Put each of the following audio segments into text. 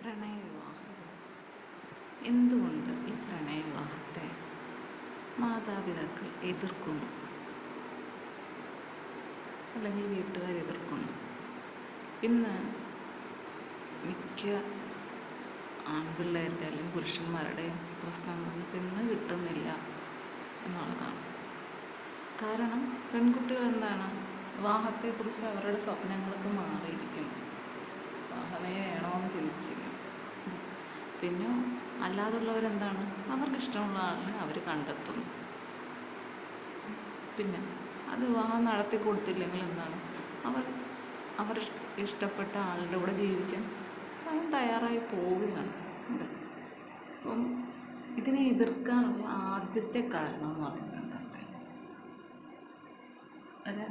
പ്രണയവിവാഹം. എന്തുകൊണ്ട് ഈ പ്രണയവിവാഹത്തെ മാതാപിതാക്കൾ എതിർക്കുന്നു? അല്ലെങ്കിൽ വീട്ടുകാർ എതിർക്കുന്നു? ഇന്ന് മിക്ക ആൺപിള്ളേരുടെ അല്ലെങ്കിൽ പുരുഷന്മാരുടെ പ്രശ്നം പെണ്ണ് കിട്ടുന്നില്ല എന്നുള്ളതാണ് കാരണം പെൺകുട്ടികൾ എന്താണ്? വിവാഹത്തെക്കുറിച്ച് അവരുടെ സ്വപ്നങ്ങളൊക്കെ മാറിയിരിക്കുന്നു. വിവാഹമേ വേണമെന്ന് ചിന്തിക്കുന്നു. പിന്നെ അല്ലാതുള്ളവരെന്താണ്? അവർക്ക് ഇഷ്ടമുള്ള ആളിനെ അവർ കണ്ടെത്തും പിന്നെ അത് വിവാഹം നടത്തി കൊടുത്തില്ലെങ്കിൽ എന്താണ്? അവർ അവർ ഇഷ്ടപ്പെട്ട ആളുടെ കൂടെ ജീവിക്കാൻ സ്വയം തയ്യാറായി പോവുകയാണ്. ഉണ്ട്. അപ്പം ഇതിനെ എതിർക്കാനുള്ള ആദ്യത്തെ കാരണം എന്ന് പറയുന്നത് ഒരു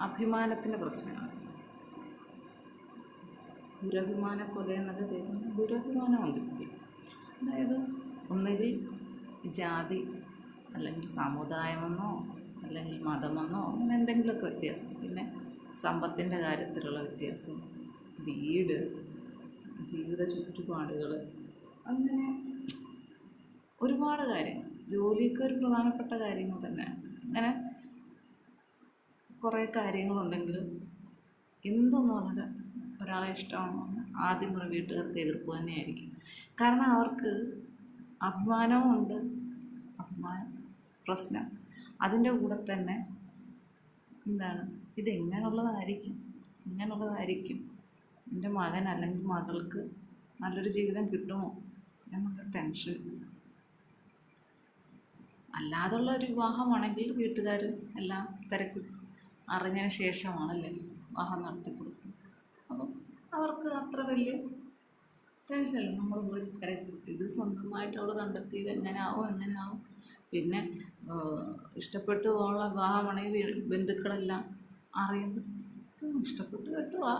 അഭിമാനത്തിന്റെ പ്രശ്നമാണ്. ദുരഭിമാന കൊല എന്നൊക്കെ കേൾക്കുന്നത് ദുരഭിമാനമുണ്ട്. ഇതിൽ. അതായത് ഒന്നുകിൽ ജാതി അല്ലെങ്കിൽ സമുദായമെന്നോ അല്ലെങ്കിൽ മതമെന്നോ അങ്ങനെ എന്തെങ്കിലുമൊക്കെ വ്യത്യാസം. പിന്നെ സമ്പത്തിന്റെ കാര്യത്തിലുള്ള വ്യത്യാസം വീട് ജീവിത ചുറ്റുപാടുകൾ അങ്ങനെ ഒരുപാട് കാര്യങ്ങൾ. ജോലിയൊക്കെ ഒരു പ്രധാനപ്പെട്ട കാര്യങ്ങൾ തന്നെയാണ് അങ്ങനെ കുറേ കാര്യങ്ങളുണ്ടെങ്കിലും എന്തെന്ന് പറഞ്ഞാൽ ഒരാളെ ഇഷ്ടമാണെന്ന് ആദ്യം ഒരു വീട്ടുകാർക്ക് എതിർപ്പ് തന്നെയായിരിക്കും. കാരണം അവർക്ക് അഭിമാനവും ഉണ്ട്. അഭിമാനം പ്രശ്നം. അതിന്റെ കൂടെ തന്നെ എന്താണ്? ഇതെങ്ങനെയുള്ളതായിരിക്കും എങ്ങനെയുള്ളതായിരിക്കും എന്റെ മകൻ അല്ലെങ്കിൽ മകൾക്ക് നല്ലൊരു ജീവിതം കിട്ടുമോ എന്നുള്ള ടെൻഷൻ അല്ലാതുള്ള ഒരു വിവാഹമാണെങ്കിൽ വീട്ടുകാർ എല്ലാം തിരക്ക് അറിഞ്ഞതിന് ശേഷമാണല്ലേ വിവാഹം നടത്തി കൊടുക്കുന്നത് അപ്പം അവർക്ക് അത്ര വലിയ ടെൻഷനില്ല നമ്മൾ പോയി തിരക്ക് ഇത് സ്വന്തമായിട്ട് അവൾ കണ്ടെത്തി ഇത് എങ്ങനെയാവും എങ്ങനെയാവും പിന്നെ ഇഷ്ടപ്പെട്ട് ഉള്ള വിവാഹമാണെങ്കിൽ ബന്ധുക്കളെല്ലാം അറിയുന്നു ഇഷ്ടപ്പെട്ട് കെട്ടുവാ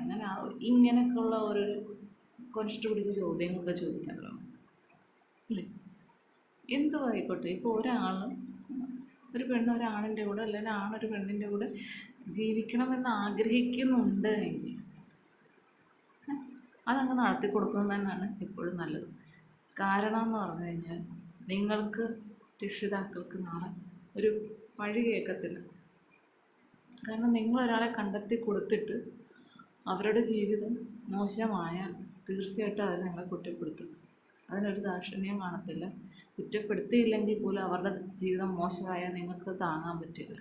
എങ്ങനെയാവും ഇങ്ങനെയൊക്കെയുള്ള ഒരു കൊനിഷ്ഠ പിടിച്ച ചോദ്യങ്ങളൊക്കെ ചോദിക്കാൻ അല്ലേ? എന്തോ ആയിക്കോട്ടെ ഇപ്പോൾ ഒരാൾ ഒരു പെണ്ണ് ഒരാണിന്റെ കൂടെ അല്ലെങ്കിൽ ആണൊരു പെണ്ണിന്റെ കൂടെ ജീവിക്കണമെന്ന് ആഗ്രഹിക്കുന്നുണ്ട് എങ്കിൽ അതങ്ങ് നടത്തി കൊടുക്കുന്നത് തന്നെയാണ് എപ്പോഴും നല്ലത്. കാരണം എന്ന് പറഞ്ഞു കഴിഞ്ഞാൽ നിങ്ങൾക്ക് രക്ഷിതാക്കൾക്ക് നാളെ ഒരു വഴി കേൾക്കത്തില്ല. കാരണം നിങ്ങൾ ഒരാളെ കണ്ടെത്തി കൊടുത്തിട്ട് അവരുടെ ജീവിതം മോശമായാൽ തീർച്ചയായിട്ടും അവർ നിങ്ങളെ കുറ്റപ്പെടുത്തും. അതിനൊരു ദാക്ഷിണ്യം കാണത്തില്ല. കുറ്റപ്പെടുത്തിയില്ലെങ്കിൽ പോലും അവരുടെ ജീവിതം മോശമായാൽ നിങ്ങൾക്ക് താങ്ങാൻ പറ്റില്ല.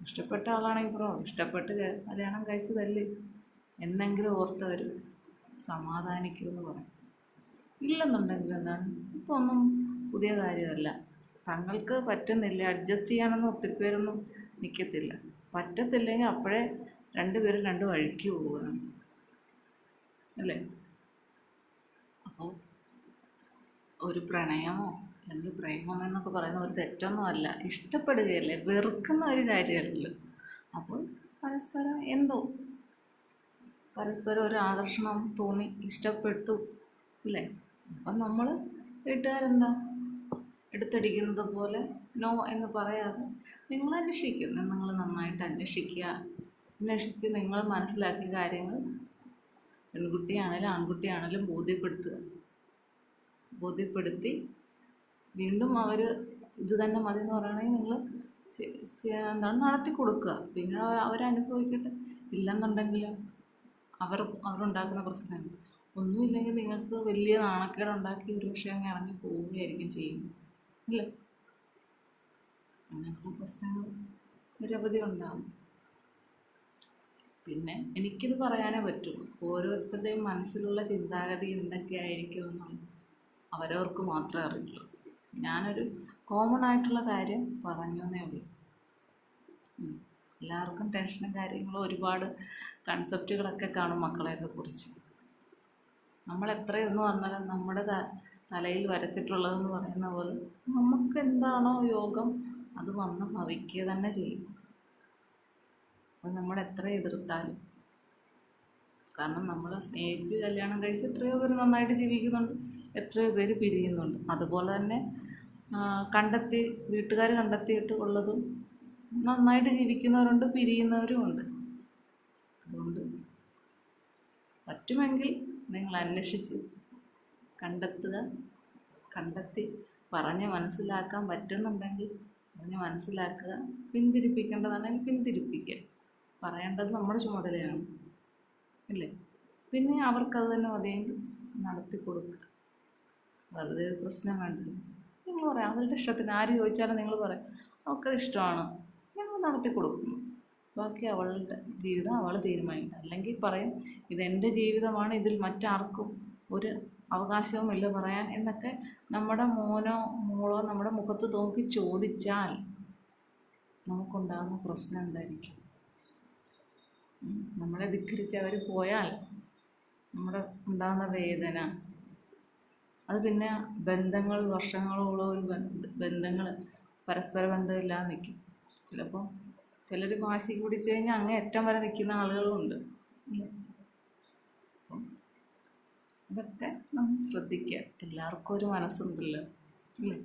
ഇഷ്ടപ്പെട്ട ആളാണെങ്കിൽ പറ. ഇഷ്ടപ്പെട്ട് കല്യാണം കഴിച്ചതല്ലേ? എന്നെങ്കിലും ഓർത്തവർ സമാധാനിക്കുമെന്ന് പറയും. ഇല്ലെന്നുണ്ടെങ്കിൽ എന്താണ്? ഇപ്പോൾ ഒന്നും പുതിയ കാര്യമല്ല. തങ്ങൾക്ക് പറ്റുന്നില്ല. അഡ്ജസ്റ്റ് ചെയ്യാനൊന്നും ഒത്തിരി പേരൊന്നും നിൽക്കത്തില്ല പറ്റത്തില്ലെങ്കിൽ അപ്പോഴേ രണ്ടുപേരും രണ്ട് വഴിക്ക് പോവുകയാണ്. അല്ലേ? അപ്പോൾ ഒരു പ്രണയമോ അല്ലെങ്കിൽ പ്രേമം എന്നൊക്കെ പറയുന്ന ഒരു തെറ്റൊന്നും അല്ല. ഇഷ്ടപ്പെടുകയല്ലേ? വെറുക്കുന്ന ഒരു കാര്യമല്ലല്ലോ. അപ്പോൾ പരസ്പരം എന്തോ പരസ്പരം ഒരു ആകർഷണം തോന്നി ഇഷ്ടപ്പെട്ടു അല്ലേ? അപ്പം നമ്മൾ വീട്ടുകാരെന്താ? എടുത്തടിക്കുന്നത് പോലെ നോ എന്ന് പറയാതെ നിങ്ങൾ അന്വേഷിക്കും. നിങ്ങൾ നന്നായിട്ട് അന്വേഷിക്കുക. അന്വേഷിച്ച് നിങ്ങൾ മനസ്സിലാക്കിയ കാര്യങ്ങൾ പെൺകുട്ടിയാണെങ്കിലും ആൺകുട്ടിയാണെങ്കിലും ബോധ്യപ്പെടുത്തുക. ബോധ്യപ്പെടുത്തി വീണ്ടും അവർ ഇത് തന്നെ മതി എന്ന് പറയുകയാണെങ്കിൽ നിങ്ങൾ എന്താണ് നടത്തി കൊടുക്കുക പിന്നെ അവരനുഭവിക്കട്ടെ. ഇല്ലെന്നുണ്ടെങ്കിൽ അവർ അവരുണ്ടാക്കുന്ന പ്രശ്നമാണ് ഒന്നുമില്ലെങ്കിൽ നിങ്ങൾക്ക് വലിയ നാണക്കേട് ഉണ്ടാക്കി ഒരു പക്ഷേ അങ്ങ് ഇറങ്ങി പോവുകയായിരിക്കും ചെയ്യുന്നത്. അല്ലേ? അങ്ങനെയുള്ള പ്രശ്നങ്ങൾ നിരവധി ഉണ്ടാകും പിന്നെ എനിക്കിത് പറയാനേ പറ്റുള്ളൂ ഓരോരുത്തരുടെയും മനസ്സിലുള്ള ചിന്താഗതി എന്തൊക്കെയായിരിക്കുമെന്നാണ് അവരവർക്ക് മാത്രമേ അറിയുള്ളൂ. ഞാനൊരു കോമൺ ആയിട്ടുള്ള കാര്യം പറഞ്ഞു എന്നേ ഉള്ളൂ എല്ലാവർക്കും ടെൻഷനും കാര്യങ്ങളും ഒരുപാട് കൺസെപ്റ്റുകളൊക്കെ കാണും മക്കളെയൊക്കെ കുറിച്ച്. നമ്മൾ എത്രയെന്ന് പറഞ്ഞാലും നമ്മുടെ തലയിൽ വരച്ചിട്ടുള്ളതെന്ന് പറയുന്ന പോലെ നമുക്ക് എന്താണോ യോഗം അത് വന്ന് ഭവിക്കുക തന്നെ ചെയ്യും. അത് നമ്മൾ എത്ര എതിർത്താലും. കാരണം നമ്മൾ സ്നേഹിച്ച് കല്യാണം കഴിച്ച് എത്രയോ പേര് നന്നായിട്ട് ജീവിക്കുന്നുണ്ട് എത്രയോ പേര് പിരിയുന്നുണ്ട്. അതുപോലെ തന്നെ കണ്ടെത്തി വീട്ടുകാർ കണ്ടെത്തിയിട്ട് ഉള്ളതും നന്നായിട്ട് ജീവിക്കുന്നവരുണ്ട് പിരിയുന്നവരും ഉണ്ട് അതുകൊണ്ട് പറ്റുമെങ്കിൽ നിങ്ങൾ അന്വേഷിച്ച് കണ്ടെത്തുക. കണ്ടെത്തി പറഞ്ഞ് മനസ്സിലാക്കാൻ പറ്റുന്നുണ്ടെങ്കിൽ പറഞ്ഞ് മനസ്സിലാക്കുക. പിന്തിരിപ്പിക്കേണ്ടതാണെങ്കിൽ പിന്തിരിപ്പിക്കുക. പറയേണ്ടത് നമ്മുടെ ചുമതലയാണ്. ഇല്ലേ പിന്നെ അവർക്കത് തന്നെ മതിയെങ്കിൽ നടത്തി കൊടുക്കുക. വെറുതെ ഒരു പ്രശ്നം വേണ്ടല്ലോ നിങ്ങൾ പറയാം അവരുടെ ഇഷ്ടത്തിന് ആര് ചോദിച്ചാലും നിങ്ങൾ പറയാം അവർക്കത് ഇഷ്ടമാണ്. ഞങ്ങൾ നടത്തി കൊടുക്കുന്നു. ബാക്കി അവളുടെ ജീവിതം അവൾ തീരുമാനിക്കും. അല്ലെങ്കിൽ പറയും ഇതെന്റെ ജീവിതമാണ് ഇതിൽ മറ്റാർക്കും ഒരു അവകാശവുമില്ല പറയാൻ എന്നൊക്കെ നമ്മുടെ മോനോ മോളോ നമ്മുടെ മുഖത്ത് നോക്കി ചോദിച്ചാൽ നമുക്കുണ്ടാകുന്ന പ്രശ്നം എന്തായിരിക്കും? നമ്മളെ ധിക്കരിച്ച് അവർ പോയാൽ നമ്മുടെ ഉണ്ടാകുന്ന വേദന അത് പിന്നെ ബന്ധങ്ങൾ വർഷങ്ങളോളം ഒരു ബന്ധങ്ങൾ പരസ്പര ബന്ധമില്ലാതെ നിൽക്കും. ചിലപ്പോൾ ചിലർ വാശി പിടിച്ച് കഴിഞ്ഞാൽ അങ്ങ് ഏറ്റവും വരെ നിൽക്കുന്ന ആളുകളുമുണ്ട് അതൊക്കെ നമ്മൾ ശ്രദ്ധിക്കുക. എല്ലാവർക്കും ഒരു മനസ്സുണ്ടല്ലോ ഇല്ലേ